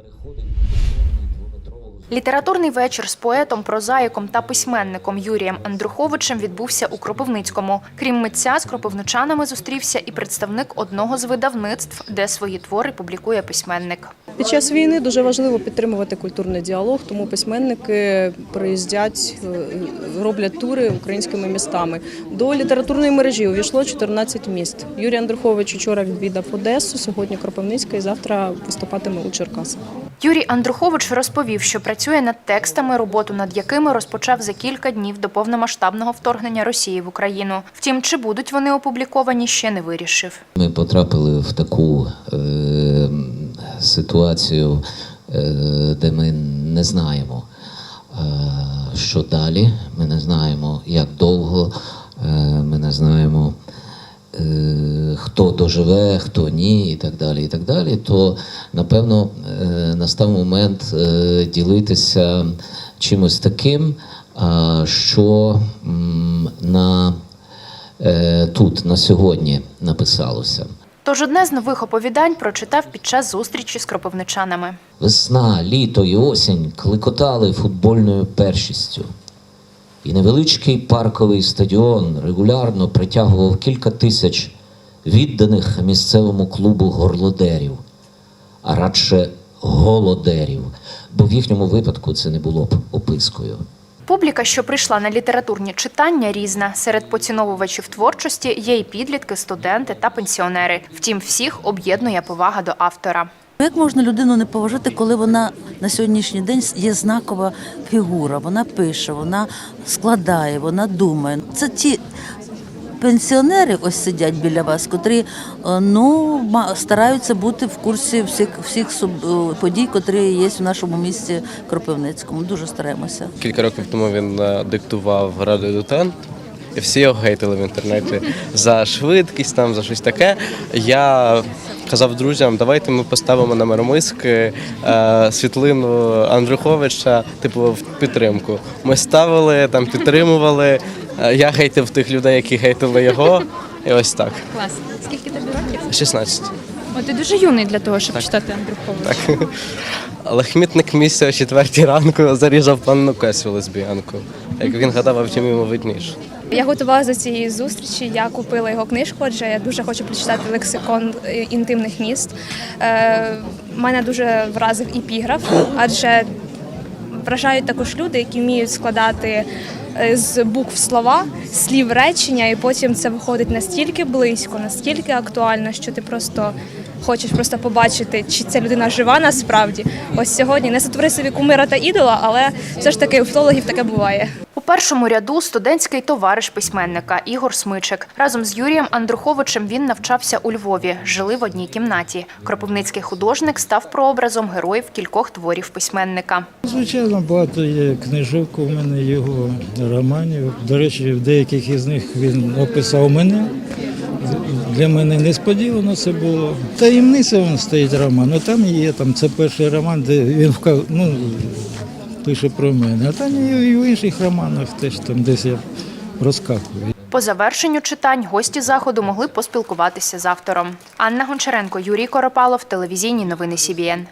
Переходимо. Літературний вечір з поетом, прозаїком та письменником Юрієм Андруховичем відбувся у Кропивницькому. Крім митця, з кропивничанами зустрівся і представник одного з видавництв, де свої твори публікує письменник. Під час війни дуже важливо підтримувати культурний діалог, тому письменники приїздять, е, роблять тури українськими містами. До літературної мережі увійшло 14 міст. Юрій Андрухович вчора відвідав Одесу, сьогодні Кропивницька і завтра виступатиме у Черкасах. Юрій Андрухович розповів, що працює над текстами, роботу над якими розпочав за кілька днів до повномасштабного вторгнення Росії в Україну. Втім, чи будуть вони опубліковані, ще не вирішив. Ми потрапили в таку е, ситуацію, е, де ми не знаємо, е, що далі. Ми не знаємо, як довго, е, ми не знаємо, хто доживе, хто ні, і так далі. І так далі. То, напевно, е, настав момент е, ділитися чимось таким, що на е, тут на сьогодні написалося. Тож одне з нових оповідань прочитав під час зустрічі з кропивничанами. Весна, літо і осінь кликотали футбольною першістю. І невеличкий парковий стадіон регулярно притягував кілька тисяч відданих місцевому клубу горлодерів, а радше голодерів, бо в їхньому випадку це не було б опискою. Публіка, що прийшла на літературні читання, різна. Серед поціновувачів творчості є і підлітки, студенти та пенсіонери. Втім, всіх об'єднує повага до автора. Як можна людину не поважати, коли вона на сьогоднішній день є знакова фігура? Вона пише, вона складає, вона думає. Це ті пенсіонери ось сидять біля вас, котрі е, ну стараються бути в курсі всіх всіх е, подій, котрі є в нашому місті Кропивницькому. Дуже стараємося. Кілька років тому він е, диктував радіо Дутент. І всі його гейтили в інтернеті за швидкість, там за щось таке. Я казав друзям, давайте ми поставимо на миромиски е, світлину Андруховича, типу, в підтримку. Ми ставили там, підтримували. Е, Я гейтив тих людей, які гейтили його. І ось так. Клас. Скільки тобі років? 16. О, ти дуже юний для того, щоб читати Андруховича. Лахмітник місця о четвертій ранку зарізав панну Кесю лесбіянку. Як він гадав, а втім йому видніше. Я готувалася до цієї зустрічі. Я купила його книжку, адже я дуже хочу прочитати лексикон е, інтимних міст. Е, мене дуже вразив епіграф, адже вражають також люди, які вміють складати е, з букв слова, слів речення, і потім це виходить настільки близько, настільки актуально, що ти просто. Хочеш просто побачити, чи ця людина жива насправді. Ось сьогодні не сотвори собі кумира та ідола, але все ж таки у філологів таке буває. У першому ряду студентський товариш письменника Ігор Смичик. Разом з Юрієм Андруховичем він навчався у Львові, жили в одній кімнаті. Кропивницький художник став прообразом героїв кількох творів письменника. Звичайно, багато є книжок у мене його романів. До речі, в деяких із них він описав мене. Для мене несподівано це було. Таємниця він стоїть роман. Ну там є, там це перший роман, де він ну, пише про мене. А там і в інших романах теж там десь я розкакую. По завершенню читань гості заходу могли поспілкуватися з автором. Анна Гончаренко, Юрій Коропалов, телевізійні новини СІБІН.